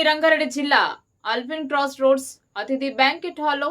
పట్టణంలోని రంగారెడ్డి జిల్లా Allwyn cross roads Athidhi banquet హాల్లో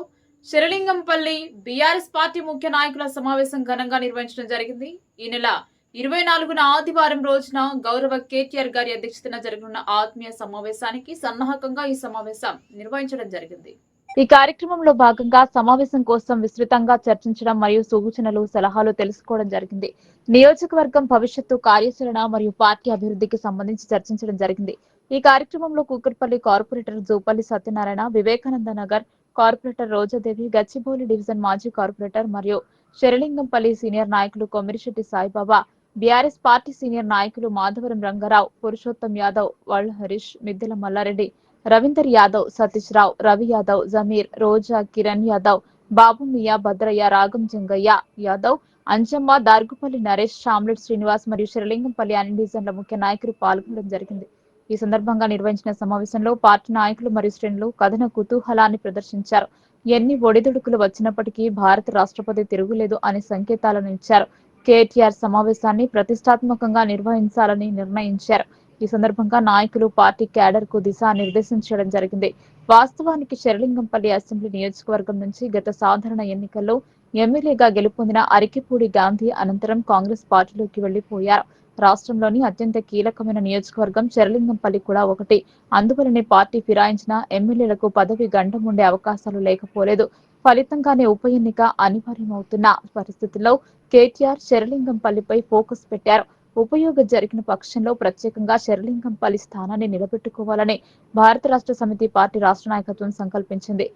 శరలింగంపల్లి బీఆర్ఎస్ పార్టీ ముఖ్య నాయకుల సమావేశం ఘనంగా నిర్వహించడం జరిగింది. ఈ నెల ఇరవై నాలుగున ఆదివారం రోజున గౌరవ కేటీఆర్ గారి అధ్యక్షతన జరగనున్న ఆత్మీయ సమావేశానికి సన్నాహకంగా ఈ సమావేశం నిర్వహించడం జరిగింది. ఈ కార్యక్రమంలో భాగంగా సమావేశం కోసం విస్తృతంగా చర్చించడం మరియు సూచనలు సలహాలు తెలుసుకోవడం జరిగింది. నియోజకవర్గం భవిష్యత్తు కార్యాచరణ మరియు పార్టీ అభివృద్ధికి సంబంధించి చర్చించడం జరిగింది. ఈ కార్యక్రమంలో Kukatpally corporator Jupalli Satyanarayana Vivekananda Nagar corporator Rojadevi Gachibowli division మాజీ కార్పొరేటర్ మరియు శరలింగంపల్లి సీనియర్ నాయకులు Komirishetty Saibaba BRS party senior నాయకులు మాధవరం రంగారావు పురుషోత్తం యాదవ్ వల్ హరీష్ మిద్దెల మల్లారెడ్డి రవీందర్ యాదవ్ సతీష్ రావు రవి యాదవ్ జమీర్ రోజా కిరణ్ యాదవ్ బాబు మియా భద్రయ్య రాగం జంగయ్య యాదవ్ అంజమ్మ దార్గుపల్లి నరేష్ షామ్లెట్ శ్రీనివాస్ మరియు శరలింగంపల్లి అన్ని డివిజన్ల ముఖ్య నాయకులు పాల్గొనడం జరిగింది. ఈ సందర్భంగా నిర్వహించిన సమావేశంలో పార్టీ నాయకులు మరియు శ్రేణులు కథన కుతూహలాన్ని ప్రదర్శించారు. ఎన్ని ఒడిదుడుకులు వచ్చినప్పటికీ భారత రాష్ట్రపతి తిరుగులేదు అనే సంకేతాలను ఇచ్చారు. కేటీఆర్ సమావేశాన్ని ప్రతిష్టాత్మకంగా నిర్వహించాలని నిర్ణయించారు. ఈ సందర్భంగా నాయకులు పార్టీ క్యాడర్కు దిశా నిర్దేశించడం జరిగింది. వాస్తవానికి శరలింగంపల్లి అసెంబ్లీ నియోజకవర్గం నుంచి గత సాధారణ ఎన్నికల్లో ఎమ్మెల్యేగా గెలుపొందిన అరికిపూడి గాంధీ అనంతరం కాంగ్రెస్ పార్టీలోకి వెళ్ళిపోయారు రాష్ట్రంలోని అత్యంత కీలకమైన నియోజకవర్గం శరలింగంపల్లి కూడా ఒకటి. అందువలనే పార్టీ ఫిరాయించిన ఎమ్మెల్యేలకు పదవి గండం ఉండే అవకాశాలు లేకపోలేదు. ఫలితంగానే ఉప ఎన్నిక అనివార్యమవుతున్న పరిస్థితుల్లో కేటీఆర్ శరలింగంపల్లిపై ఫోకస్ పెట్టారు. ఉపయోగం జరిగిన పక్షంలో ప్రత్యేకంగా శరలింగంపల్లి స్థానాన్ని నిలబెట్టుకోవాలని భారత రాష్ట్ర సమితి పార్టీ రాష్ట్ర నాయకత్వం సంకల్పించింది.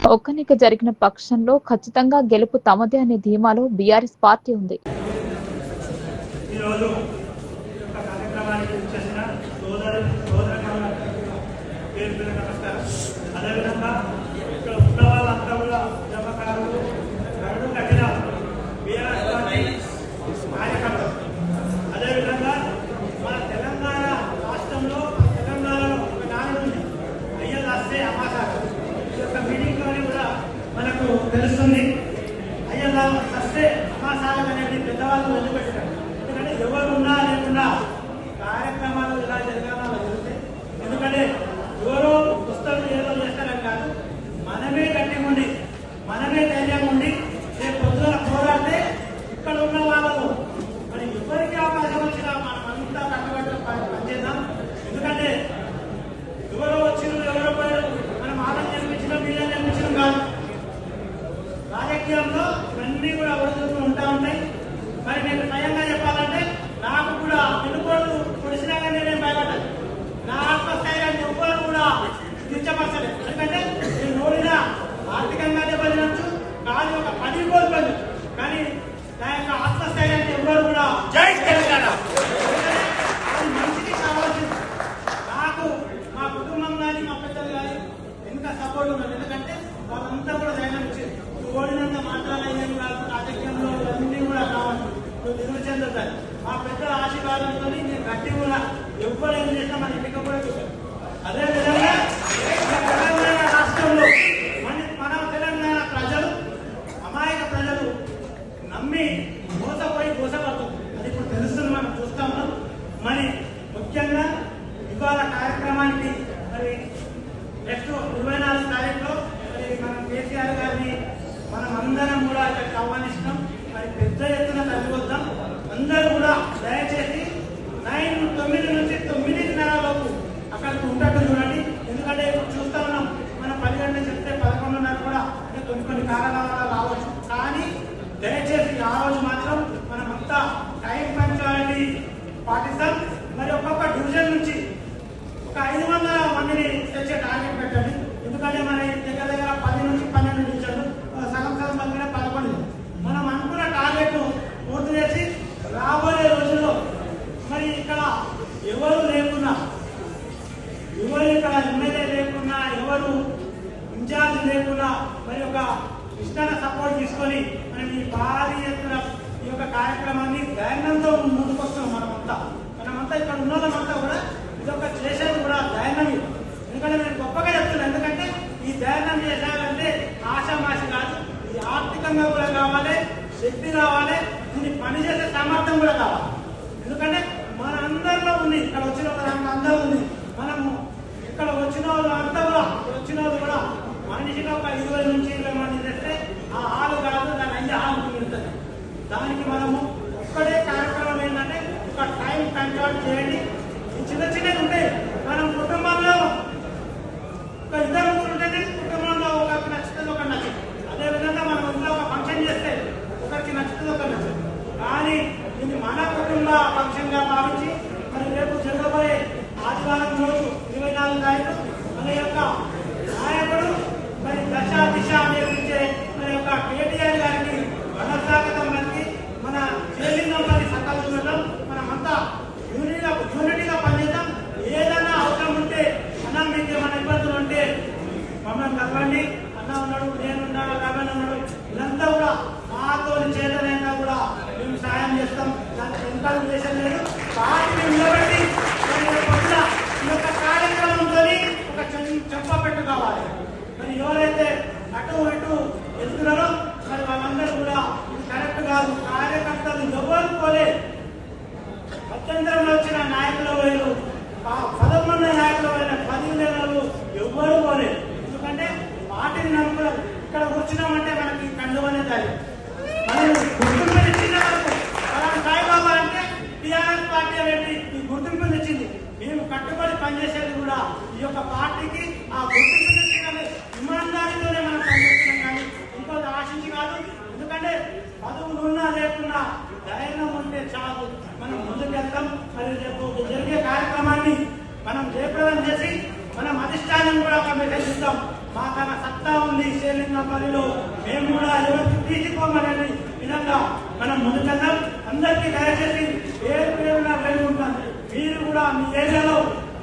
ఒక్కనిక జరిగిన పక్షంలో ఖచ్చితంగా గెలుపు తమదే అనే ధీమాలో బీఆర్ఎస్ పార్టీ ఉంది ఈరోజు ఈ యొక్క కార్యక్రమానికి చేసిన సోదరు సోదర పేరు పేరు నమస్కారం అదేవిధంగా ఇక్కడ ఉన్న వాళ్ళంతా కూడా ఉద్యమకారులు రెండు కట్టిన బీఆర్ఎస్ పార్టీ కార్యకర్తలు అదేవిధంగా మన తెలంగాణ రాష్ట్రంలో తెలంగాణలో ఒక నానుడు ఉంది అయ్యలు వస్తే అమాసాలు ఈ యొక్క మీటింగ్లోని కూడా మనకు తెలుస్తుంది అయ్యల్లా వస్తే అమాసాలు అనేది పెద్దవాళ్ళు వదిలిపెట్టారు ఎందుకంటే ఎవరు ఉన్నా లేకుండా కార్యక్రమాలు ఇలా జరగాలో అలా జరుగుతాయి ఎందుకంటే ఎవరో పుస్తకం ఏదో చేస్తారని కాదు మనమే గట్టిగా ఉండి మనమే ధైర్యంగా ఉండి రేపు పొద్దున పోరాడితే ఇక్కడ ఉన్న వాళ్ళను మరి ఎవరికి అవకాశం వచ్చినా మనం అంతా కట్టుబడి పని పనిచేద్దాం ఎందుకంటే ఎవరో వచ్చిన ఎవరో పోయారు మనం ఆటలు నిర్మించిన మీరే నిర్మించడం కాదు రాజకీయంలో ఇవన్నీ కూడా ఒడిదుడుకులు ఉంటా ఉంటాయి మరి నేను స్వయంగా చెప్పాలంటే నాకు కూడా వెనుకోడు పొడిచినా కానీ నేనేం భయపడ్డాను నా ఆత్మస్థైర్యాన్ని ఎవ్వరు కూడా తీర్చపరచలేదు ఎందుకంటే నేను నోడినా ఆర్థికంగా దెబ్బతినచ్చు కానీ ఒక పది కోల్పోయింది కానీ నా యొక్క ఆత్మస్థైర్యాన్ని ఎవ్వరు కూడా జై తెలంగాణ అది మనిషికి కావాల్సింది నాకు మా కుటుంబం కానీ మా పెద్దలు కానీ ఎంత సపోర్ట్ ఉన్నారు ఎందుకంటే వాళ్ళంతా కూడా ధైర్యం ఇచ్చారు నువ్వు ఓడినంత మాట్లాడాలని కాదు రాజకీయంలో అన్నీ కూడా కావాలి నువ్వు దిగులు చెందుతాయి మా పెద్ద ఆశీర్వాదంతో నేను గట్టి కూడా ఎవ్వరు ఏం చేసినా మన ఇంటికి కూడా చూశాను అదేవిధంగా మన తెలంగాణ రాష్ట్రంలో మన మన తెలంగాణ ప్రజలు అమాయక ప్రజలు నమ్మి మోసపోయి మోసపడుతుంది అది ఇప్పుడు తెలుస్తుంది మనం చూస్తా మరి ముఖ్యంగా ఇవాళ కార్యక్రమానికి మరి నెక్స్ట్ ఇరవై నాలుగు తారీఖులో మరి మనం కేసీఆర్ గారిని మనం అందరం కూడా ఇక్కడికి ఆహ్వానిస్తున్నాం. మరి పెద్ద ఎత్తున కలుగుతాం అందరూ కూడా దయచేసి నైన్ తొమ్మిది నుంచి తొమ్మిదిన్నర లోపు అక్కడికి ఉండటం చూడండి. ఎందుకంటే ఇప్పుడు చూస్తా ఉన్నాం. మనం పది గంటలు చెప్తే పదకొండున్నర కూడా కొన్ని కొన్ని కారణాలు వల్ల రావచ్చు కానీ దయచేసి ఆ రోజు మాత్రం మనమంతా టైం పంచాలిటీ పాటిస్తాం మరి ఒక్కొక్క డివిజన్ నుంచి ఒక ఐదు వందల మందిని తెచ్చే టార్గెట్ పెట్టండి ఎందుకంటే మన దగ్గర దగ్గర పది నుంచి పన్నెండు డివిజన్లు సగం సగం మందిన పదకొండు మనం అనుకున్న టార్గెట్ పూర్తి చేసి రాబోయే రోజుల్లో మరి ఇక్కడ ఎవరు లేకున్నా ఎవరు ఇక్కడ ఎమ్మెల్యే లేకున్నా ఎవరు ఇన్ఛార్జ్ లేకున్నా మరి ఒక ఇష్టాన సపోర్ట్ తీసుకొని మనం ఈ భారీ ఎత్తున ఈ యొక్క కార్యక్రమాన్ని ధైర్యంతో ముందుకొస్తున్నాం మనమంతా ఇక్కడ ఉన్న వాళ్ళమంతా కూడా ఇది ఒక చేసేది కూడా ధైర్యం ఇది. ఎందుకంటే నేను గొప్పగా చెప్తున్నాను ఎందుకంటే ఈ ధైర్యం చేసేయాలంటే ఆశామాషి కాదు ఇది ఆర్థికంగా కూడా కావాలి శక్తి రావాలి దీన్ని పనిచేసే సామర్థ్యం కూడా కావాలి. ఎందుకంటే మన అందరిలో ఉంది. ఇక్కడ వచ్చిన వాళ్ళ అందరూ ఉంది. మనము ఇక్కడ వచ్చిన వాళ్ళు అంతా కూడా వచ్చిన వాళ్ళు కూడా మనిషికి ఒక ఇరవై నుంచి ఇరవై మంది తెస్తే ఆ ఆలు కాదు దాని అన్ని ఆలు మిగులుతుంది దానికి మనము ఒక్కడే కార్యక్రమం ఏంటంటే ఒక టైం కంట్రోల్ చేయండి. చిన్న చిన్నవి ఉంటాయి మనం కుటుంబం ఒక ఇద్దరు ముగ్గురు ఉంటేనే కుటుంబంలో ఒకరికి నచ్చుతుంది ఒక నచ్చదు అదే విధంగా మనం ఇంట్లో ఒక ఫంక్షన్ చేస్తే ఒకరికి నచ్చుతుంది ఒక నచ్చదు కానీ ఇది మన కుటుంబ ఫంక్షన్ భావించి మరి రేపు జరగబోయే ఆదివారం రోజు ఇరవై నాలుగు తారీఖు మన యొక్క నాయకుడు మరి దశ దిశ నేర్పించే మన యొక్క కేటీఆర్ గారికి మనస్వాగతం మనకి మన జైలింగం మరి సకల చూడటం మనమంతా యూనిటీగా యూనిటీగా పనిచేద్దాం ఏదైనా అవసరం ఉంటే అన్న మీకు ఏమైనా ఇబ్బందులు ఉంటే మమ్మల్ని కలవండి అన్న ఉన్నాడు నేను ఉన్నాడు రమణ ఉన్నాడు ఇదంతా కూడా మాతో చేతనైనా కూడా మేము సాయం చేస్తాం దానికి ఎంత ఉద్దేశం లేదు పార్టీని నిలబెట్టి మరి రేపు పొద్దున ఈ యొక్క కార్యక్రమంతో ఒక చెం- చెప్పపెట్టు కావాలి మరి ఎవరైతే అటు ఇటు వెళ్తున్నారో మరి వాళ్ళందరూ కూడా ఇది కరెక్ట్ కాదు. కార్యకర్తలు ఎవరు పోలే మధ్యంతరంలో వచ్చిన నాయకుల వైరు పదకొండు నాయకుల పది నెలలు ఎవ్వరు పోలే. ఎందుకంటే పార్టీని నమ్ముకున్నాం ఇక్కడ కూర్చున్నామంటే మనకి కండు అనేది మనం గుర్తింపు ఇచ్చిన వరకు సాయిబాబా అంటే టీఆర్ఎస్ పార్టీ అనేది ఈ గుర్తింపు ఇచ్చింది మేము కట్టుబడి పనిచేసేది కూడా ఈ యొక్క పార్టీకి ఆ గుర్తింపు ఇచ్చిన ఇమాన్దారితోనే మనం పనిచేస్తున్నాం కానీ ఇంకోటి ఆశించి కాదు ఎందుకంటే పదవులు ఉన్నా ధైర్యం ఉంటే చాలు. మనం ముందుకు వెళ్తాం. మరి రేపు జరిగే కార్యక్రమాన్ని మనం జయప్రదం చేసి మనం అధిష్టానం కూడా కమిటిస్తాం మా తన సత్తా ఉంది శ్రీలింగపల్లిలో. మేము కూడా ఎవరికి తీసుకోమనే విధంగా మనం ముందుకెళ్దాం అందరికీ దయచేసి పేరు పేరున వేడుకుంటాం మీరు కూడా మీ ఏరియాలో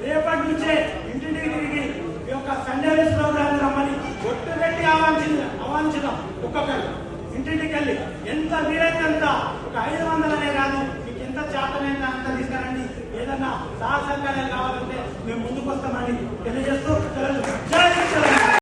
రేపటి నుంచే ఇంటింటికి తిరిగి ఈ యొక్క సండే ప్రోగ్రామ్ రమ్మని ఒట్టు పెట్టి ఆవాంచిన ఆవాంచుదాం ఒక్కొక్కరు. ఇంటింటికెళ్ళి ఎంత వీలైతే అంత ఒక ఐదు వందలనే కాదు మీకు ఎంత చేతనైతే అంత తీసుకురండి. ఏదన్నా సహసంకారాలు కావాలంటే మేము ముందుకు వస్తామని తెలియజేస్తూ జై